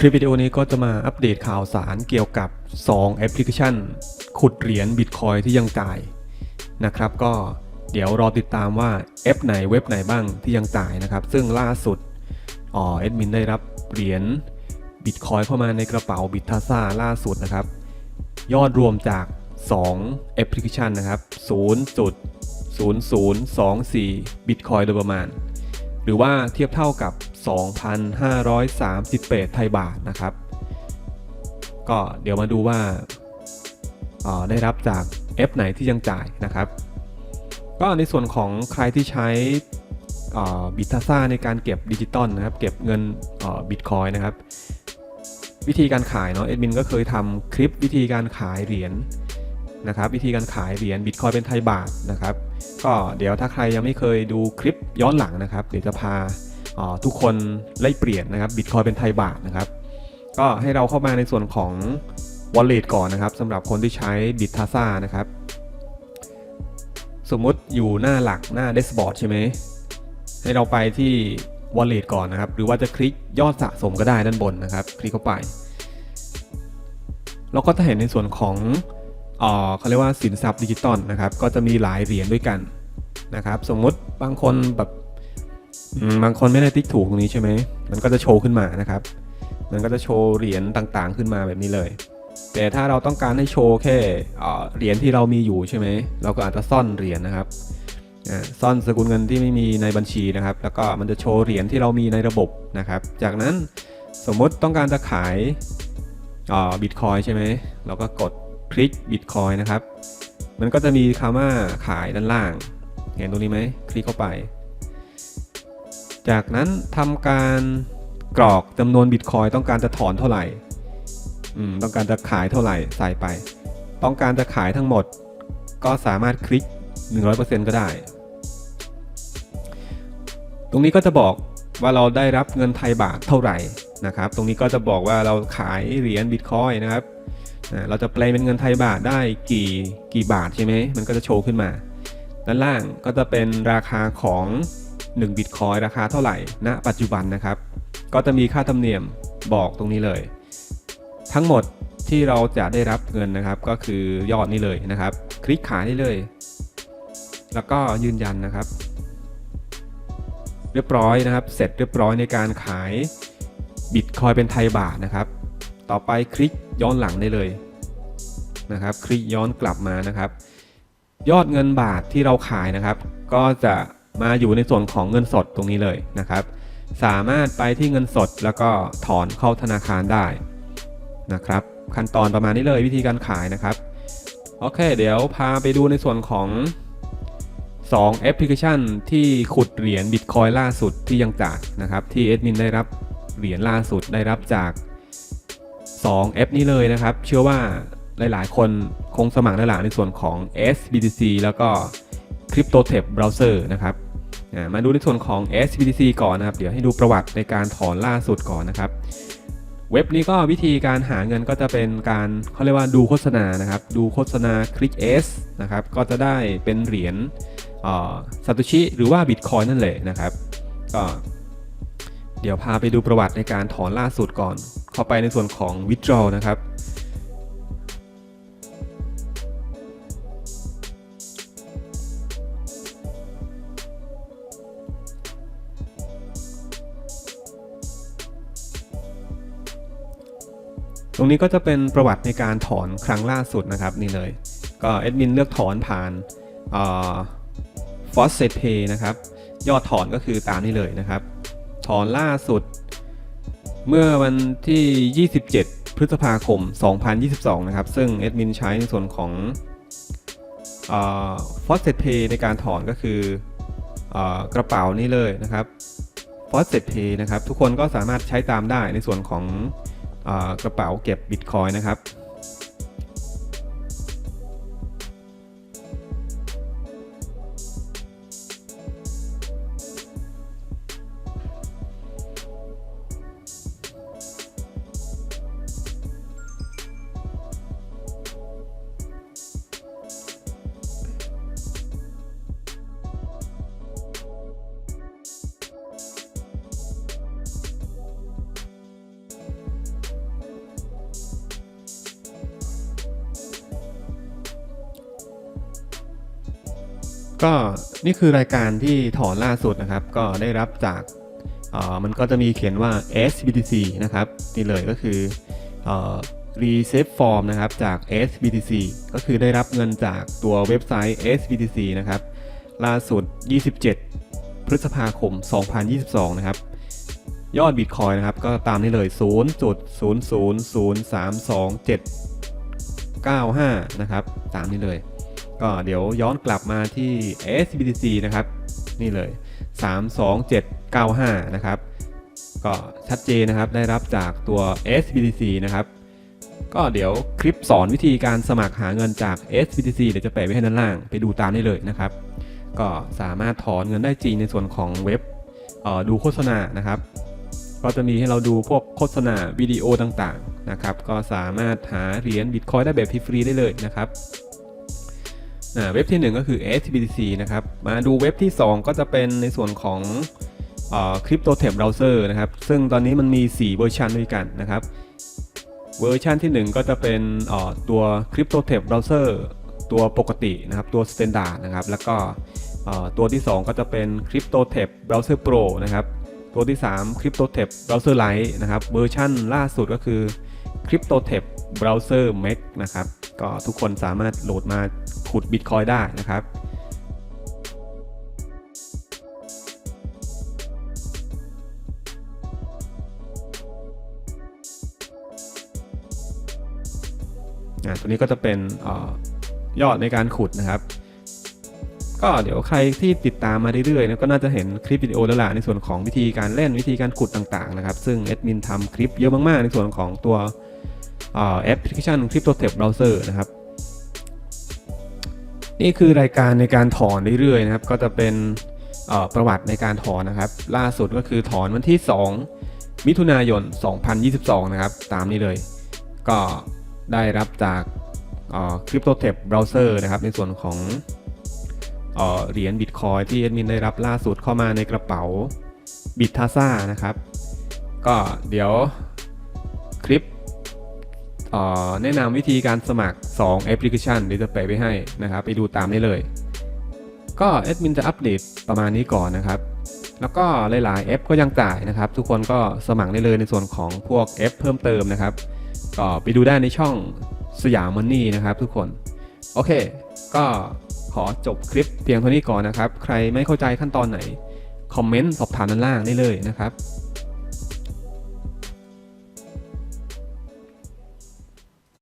คลิปวิดีโอนี้ก็จะมาอัปเดตข่าวสารเกี่ยวกับ 2 แอปพลิเคชัน ขุดเหรียญบิตคอยที่ยังจ่ายนะครับ ก็เดี๋ยวรอติดตามว่าแอปไหนเว็บไหนบ้างที่ยังจ่ายนะครับ ซึ่งล่าสุดอ๋อแอดมินได้รับเหรียญบิตคอยเข้ามาในกระเป๋าบิตทาซ่าล่าสุดนะครับ ยอดรวมจาก 2 แอปพลิเคชันนะครับ 0.0024 บิตคอยโดยประมาณ หรือว่าเทียบเท่ากับ 2,538 ไทยบาทนะครับ ก็เดี๋ยวมาดูว่าออได้รับจากแอปไหนที่ยังจ่ายนะครับ ก็ในส่วนของใครที่ใช้บิตทาซ่าในการเก็บดิจิตอลนะครับ เก็บเงินบิตคอยนะครับ วิธีการขายเนาะเอ็ดมินก็เคยทำคลิปวิธีการขายเหรียญนะครับวิธีการขายเหรียญบิตคอยเป็นไทยบาทนะครับ ก็เดี๋ยวถ้าใครยังไม่เคยดูคลิปย้อนหลังนะครับ เดี๋ยวจะพา ทุกคนไล่เปลี่ยนนะครับบิตคอยเป็นไทยบาทนะครับ ก็ให้เราเข้ามาในส่วนของ Wallet ก่อนนะครับสำหรับคนที่ใช้บิตทาซ่านะครับ สมมุติอยู่หน้าหลักหน้า Dashboard ใช่ไหมให้เราไปที่ Wallet ก่อนนะครับ หรือว่าจะคลิกยอดสะสมก็ได้ด้านบนนะครับ คลิกเข้าไป เราก็จะเห็นในส่วนของเขาเรียกว่าสินทรัพย์ดิจิตอลนะครับ ก็จะมีหลายเหรียญด้วยกันนะครับ สมมุติบางคนแบบ บางคนไม่ได้ติ๊กถูกตรงนี้ใช่ไหม มันก็จะโชว์ขึ้นมานะครับ มันก็จะโชว์เหรียญต่างๆ ขึ้นมาแบบนี้เลย แต่ถ้าเราต้องการให้โชว์แค่เหรียญที่เรามีอยู่ใช่ไหม เราก็อาจจะซ่อนเหรียญนะครับ ซ่อนสกุลเงินที่ไม่มีในบัญชีนะครับ แล้วก็มันจะโชว์เหรียญที่เรามีในระบบนะครับ จากนั้นสมมติต้องการจะขายบิตคอยใช่ไหม เราก็กดคลิกบิตคอยนะครับ มันก็จะมีคำว่าขายด้านล่าง เห็นตรงนี้ไหม คลิกเข้าไป จากนั้นทำการกรอกจำนวนบิตคอยต้องการจะถอนเท่าไหร่ต้องการจะขายเท่าไหร่ใส่ไป ต้องการจะขายทั้งหมด ก็สามารถคลิก 100%ก็ได้ ตรงนี้ก็จะบอกว่าเราได้รับเงินไทยบาทเท่าไหร่นะครับ ตรงนี้ก็จะบอกว่าเราขายเหรียญบิตคอยนะครับ เราจะแปลเป็นเงินไทยบาทได้กี่กี่บาทใช่ไหม มันก็จะโชว์ขึ้นมา ด้านล่างก็จะเป็นราคาของ 1บิตคอยราคาเท่าไหร่ณปัจจุบันนะครับ ก็จะมีค่าธรรมเนียมบอกตรงนี้เลย ทั้งหมดที่เราจะได้รับเงินนะครับ ก็คือยอดนี้เลยนะครับ คลิกขายได้เลย แล้วก็ยืนยันนะครับ เรียบร้อยนะครับ เสร็จเรียบร้อยในการขายบิตคอยเป็นไทยบาทนะครับ ต่อไปคลิกย้อนหลังได้เลยนะครับ คลิกย้อนกลับมานะครับ ยอดเงินบาทที่เราขายนะครับ ก็จะ มาอยู่ในส่วนของเงินสดตรงนี้เลยนะครับ สามารถไปที่เงินสดแล้วก็ถอนเข้าธนาคารได้นะครับ ขั้นตอนประมาณนี้เลยวิธีการขายนะครับ โอเค เดี๋ยวพาไปดูในส่วนของ2แอปพลิเคชันที่ขุดเหรียญบิตคอยล่าสุดที่ยังจายนะครับ ที่เอดมินได้รับเหรียญล่าสุดได้รับจาก 2 แอปนี้เลยนะครับ เชื่อว่าหลาย ๆ คนคงสมัครได้หละในส่วนของ SBTC แล้วก็ CryptoTab Browser นะครับ มาดูในส่วนของ SBTC ก่อนนะครับ เดี๋ยวให้ดูประวัติในการถอนล่าสุดก่อนนะครับ เว็บนี้ก็วิธีการหาเงินก็จะเป็นการเขาเรียกว่าดูโฆษณานะครับ ดูโฆษณาคลิก S นะครับ ก็จะได้เป็นเหรียญซาโตชิหรือว่าบิตคอยนั่นแหละนะครับ ก็เดี๋ยวพาไปดูประวัติในการถอนล่าสุดก่อน เข้าไปในส่วนของ withdraw นะครับ ตรงนี้ก็จะเป็นประวัติในการถอนครั้งล่าสุดนะครับนี่เลย ก็แอดมินเลือกถอนผ่านฟอสเซตเพย์นะครับ ยอดถอนก็คือตามนี้เลยนะครับ ถอนล่าสุด เมื่อวันที่ 27 พฤษภาคม 2022 นะครับ ซึ่งแอดมินใช้ในส่วนของฟอสเซตเพย์ในการถอนก็คืออกระเป๋านี้เลยนะครับฟอสเซตเพย์นะครับ ทุกคนก็สามารถใช้ตามได้ในส่วนของ กระเป๋าเก็บบิตคอยนะครับ ก็นี่คือรายการที่ถอนล่าสุดนะครับ ก็ได้รับจากมันก็จะมีเขียนว่า SBTC นะครับนี่เลยก็คือเอ่อ Receive Form นะครับจาก SBTC ก็คือได้รับเงินจากตัวเว็บไซต์ SBTC นะครับ ล่าสุด 27 พฤษภาคม 2022 นะครับ ยอดบิตคอยนะครับ ก็ตามนี้เลย 0.00032795 นะครับ ตามนี้เลย ก็เดี๋ยวย้อนกลับมาที่ SBTC นะครับ นี่เลย 32795 นะครับ ก็ชัดเจนนะครับได้รับจากตัว SBTC นะครับ ก็เดี๋ยวคลิปสอนวิธีการสมัครหาเงินจาก SBTC เดี๋ยวจะแปะไว้ให้ด้านล่างไปดูตามได้เลยนะครับ ก็สามารถถอนเงินได้จริงในส่วนของเว็บดูโฆษณานะครับก็จะมีให้เราดูพวกโฆษณาวิดีโอต่างๆนะครับ ก็สามารถหาเหรียญบิตคอยได้แบบฟรีๆได้เลยนะครับ เว็บที่ 1 ก็คือ SBTC นะครับ มาดูเว็บที่ 2 ก็จะเป็นในส่วนของคริปโตเทปเบราว์เซอร์นะครับ ซึ่งตอนนี้มันมี 4 เวอร์ชันด้วยกันนะครับ เวอร์ชันที่ 1 ก็จะเป็นเอ่อตัว Cryptotep Browser ตัวปกตินะครับ ตัว Standard นะครับ แล้วก็ตัวที่ 2 ก็จะเป็น Cryptotep Browser Pro นะครับ ตัวที่ 3 Cryptotep Browser Lite นะครับ เวอร์ชันล่าสุดก็คือ Cryptotep Browser Max นะครับ ก็ทุกคนสามารถโหลดมาขุด Bitcoin ได้นะครับตัวนี้ก็จะเป็นออยอดในการขุดนะครับ ก็เดี๋ยวใครที่ติดตามมาเรื่อยๆนะก็น่าจะเห็นคลิปวิดีโอแล้วล่ะในส่วนของวิธีการเล่นวิธีการขุดต่างๆนะครับ ซึ่งแอดมินทำคลิปเยอะมากๆ ในส่วนของตัว แอปพลิเคชัน CryptoTep Browser นะครับ นี่คือรายการในการถอนเรื่อยๆนะครับ ก็จะเป็นประวัติในการถอนนะครับ ล่าสุดก็คือถอนวันที่ 2 มิถุนายน 2022 นะครับ ตามนี้เลย ก็ได้รับจากคริปโตเทปเบราว์เซอร์นะครับ ในส่วนของเหรียญบิตคอยที่แอดมินได้รับล่าสุดเข้ามาในกระเป๋าบิตทาซ่านะครับ ก็เดี๋ยว แนะนำวิธีการสมัคร 2 แอปพลิเคชันเดี๋ยวจะแปะไว้ให้นะครับ ไปดูตามได้เลย ก็แอดมินจะอัปเดตประมาณนี้ก่อนนะครับ แล้วก็หลายๆแอปก็ยังจ่ายนะครับ ทุกคนก็สมัครได้เลยในส่วนของพวกแอปเพิ่มเติมนะครับ ก็ไปดูได้ในช่องสยามมันนี่นะครับ ทุกคน โอเค ก็ขอจบคลิปเพียงเท่านี้ก่อนนะครับ ใครไม่เข้าใจขั้นตอนไหน คอมเมนต์สอบถามด้านล่างได้เลยนะครับ